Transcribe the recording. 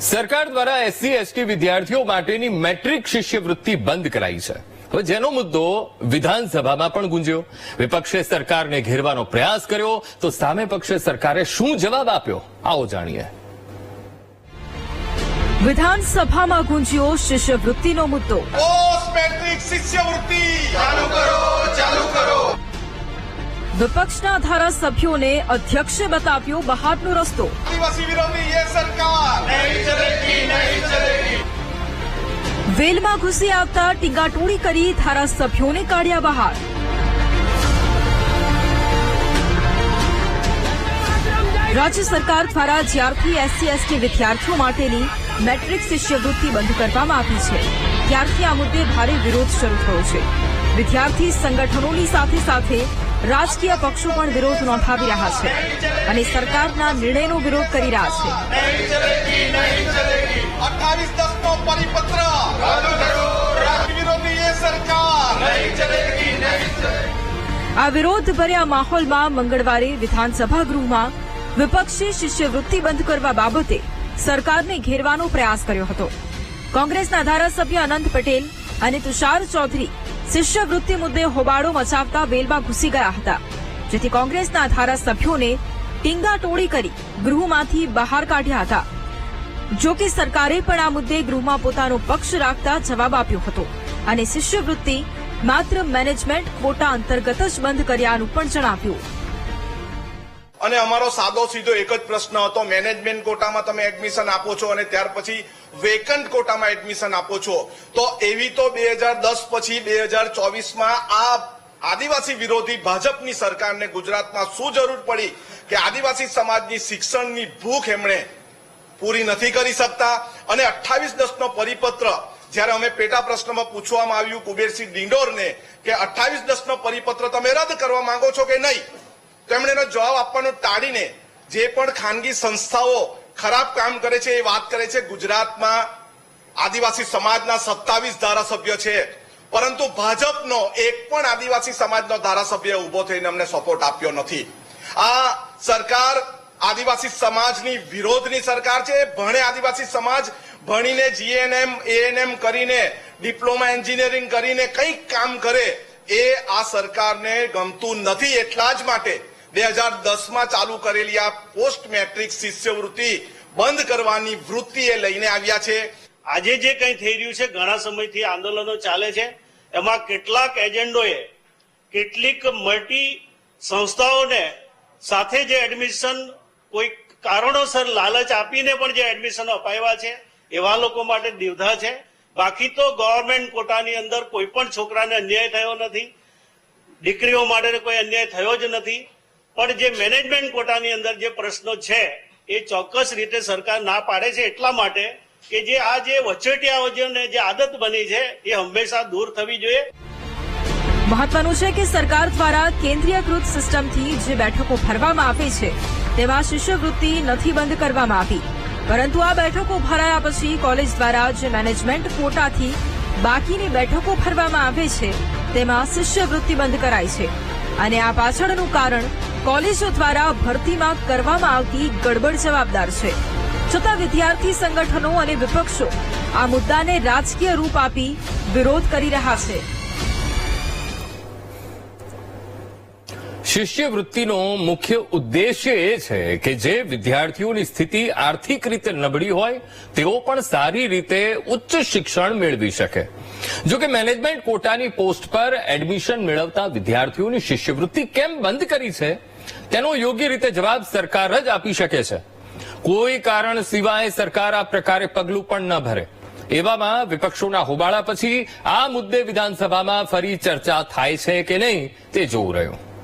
સરકાર દ્વારા SC ST વિદ્યાર્થીઓ માટેની મેટ્રિક શિષ્યવૃત્તિ બંધ કરાઈ છે. હવે જેનો મુદ્દો વિધાનસભામાં પણ ગુંજ્યો. વિપક્ષે સરકારને ઘેરવાનો પ્રયાસ કર્યો તો સામે પક્ષે સરકારે શું જવાબ આપ્યો? આવો જાણીએ. વિધાનસભામાં ગુંજ્યો શિષ્યવૃત્તિનો મુદ્દો. પોસ્ટ મેટ્રિક શિષ્યવૃત્તિ ચાલુ કરો ચાલુ કરો. વિપક્ષના ધારાસભ્યોને અધ્યક્ષે બતાવ્યો બહારનો રસ્તો. વેલમાં ઘૂસી આવતા ટીંગાટોળી કરી ધારાસભ્યોને કાઢ્યા બહાર. રાજ્ય સરકાર દ્વારા જ્યારથી એસસી એસટી વિદ્યાર્થીઓ માટેની મેટ્રિક શિષ્યવૃત્તિ બંધ કરવામાં આવી છે ત્યારથી આ મુદ્દે ભારે વિરોધ શરૂ થયો છે. વિદ્યાર્થી સંગઠનોની સાથે સાથે રાજકીય પક્ષો પણ વિરોધ નોંધાવી રહ્યા છે અને સરકારના નિર્ણયનો વિરોધ કરી રહ્યા છે. આ વિરોધ ભર્યા માહોલમાં મંગળવારે વિધાનસભા ગૃહમાં વિપક્ષી શિષ્યવૃત્તિ બંધ કરવા બાબતે સરકારને ઘેરવાનો પ્રયાસ કર્યો હતો. કોંગ્રેસના ધારાસભ્ય અનંત પટેલ અને તુષાર ચૌધરી શિષ્યવૃત્તિ મુદ્દે હોબાળો મચાવતા વેલમાં ઘૂસી ગયા હતા, જેથી કોંગ્રેસના ધારાસભ્યોને ટીંગાટોળી કરી ગૃહમાંથી બહાર કાઢ્યા હતા. જો કે સરકારે પણ આ મુદ્દે ગૃહમાં પોતાનો પક્ષ રાખતા જવાબ આપ્યો હતો અને શિષ્યવૃત્તિ માત્ર મેનેજમેન્ટ ક્વોટા અંતર્ગત જ બંધ કર્યાનું પણ જણાવ્યું. અને અમારો સાદો સીધો એક જ પ્રશ્ન હતો. મેનેજમેન્ટ કોટામાં તમે એડમિશન આપો છો અને ત્યાર પછી વેકન્ટ કોટામાં એડમિશન આપો છો. તો એવી તો બે હજાર દસ પછી બે હજાર ચોવીસમાં આ આદિવાસી વિરોધી ભાજપની સરકારને ગુજરાતમાં શું જરૂર પડી કે આદિવાસી સમાજની શિક્ષણની ભૂખ એમણે પૂરી નથી કરી શકતા? અને અઠ્ઠાવીસ દસનો પરિપત્ર, જ્યારે અમે પેટા પ્રશ્નમાં પૂછવામાં આવ્યું કુબેરસિંહ ડિંડોરને કે અઠ્ઠાવીસ દસનો પરિપત્ર તમે રદ કરવા માંગો છો કે નહીં? તો એમણે એનો જવાબ આપવાનું ટાળીને જે પણ ખાનગી સંસ્થાઓ ખરાબ કામ કરે છે એ વાત કરે છે. ગુજરાતમાં આદિવાસી સમાજના સત્તાવીસ ધારાસભ્ય છે. પરંતુ ભાજપનો એક પણ આદિવાસી સમાજનો ધારાસભ્ય ઊભો થઈને અમને સપોર્ટ આપ્યો નથી. આ સરકાર આદિવાસી સમાજની વિરોધની સરકાર છે. ભણે આદિવાસી સમાજ ભણીને જીએનએમ એએનએમ કરીને, ડિપ્લોમા એન્જિનિયરિંગ કરીને કંઈક કામ કરે એ આ સરકારને ગમતું નથી. એટલા જ માટે બે હજાર દસમાં ચાલુ કરેલી આ પોસ્ટ મેટ્રિક શિષ્યવૃત્તિ બંધ કરવાની વૃત્તિ એ લઈને આવ્યા છે. આજે જે કંઈ થઈ રહ્યું છે, ઘણા સમયથી આંદોલનો ચાલે છે. એમાં કેટલાક એજન્ડોએ કેટલીક મલ્ટી સંસ્થાઓને સાથે જે એડમિશન કોઈ કારણોસર લાલચ આપીને પણ જે એડમિશન અપાવ્યા છે, એવા લોકો માટે દીવધા છે. બાકી તો ગવર્મેન્ટ કોટાની અંદર કોઈ પણ છોકરાને અન્યાય થયો નથી. દીકરીઓ માટે કોઈ અન્યાય થયો જ નથી. પણ જે મેનેજમેન્ટ કોટાની અંદર જે પ્રશ્નો છે, એ ચોક્કસ રીતે સરકાર ના પાડે છે એટલા માટે કે જે આ જે વચેટિયાઓને જે આદત બની છે, એ હંમેશા દૂર થવી જોઈએ. મહત્વનું છે કે સરકાર દ્વારા કેન્દ્રીયકૃત સિસ્ટમથી જે બેઠકો ભરવામાં આવે છે તેમાં શિષ્યવૃત્તિ નથી બંધ કરવામાં આવી. પરંતુ આ બેઠકો ભરાયા પછી કોલેજ દ્વારા જે મેનેજમેન્ટ કોટાથી બાકીની બેઠકો ભરવામાં આવે છે, તેમાં શિષ્યવૃત્તિ બંધ કરાઈ છે. અને આ પાછળનું કારણ કોલેજો દ્વારા ભરતીમાં કરવામાં આવતી ગડબડ જવાબદાર છે. છતાં વિદ્યાર્થી સંગઠનો અને વિપક્ષો આ મુદ્દાને રાજકીય રૂપ આપી વિરોધ કરી રહ્યા છે. શિષ્યવૃત્તિનો મુખ્ય ઉદ્દેશ્ય એ છે કે જે વિદ્યાર્થીઓની સ્થિતિ આર્થિક રીતે નબળી હોય, તેઓ પણ સારી રીતે ઉચ્ચ શિક્ષણ મેળવી શકે. જો કે મેનેજમેન્ટ કોટાની પોસ્ટ પર એડમિશન મેળવતા વિદ્યાર્થીઓની શિષ્યવૃત્તિ કેમ બંધ કરી છે? તેનો યોગ્ય રીતે જવાબ સરકાર જ આપી શકે છે. કોઈ કારણ સિવાય સરકાર આ પ્રકારે પગલું પણ ન ભરે. એવામાં વિપક્ષોના હોબાળા પછી આ મુદ્દે વિધાનસભામાં ફરી ચર્ચા થાય છે કે નહીં તે જોવું રહ્યું.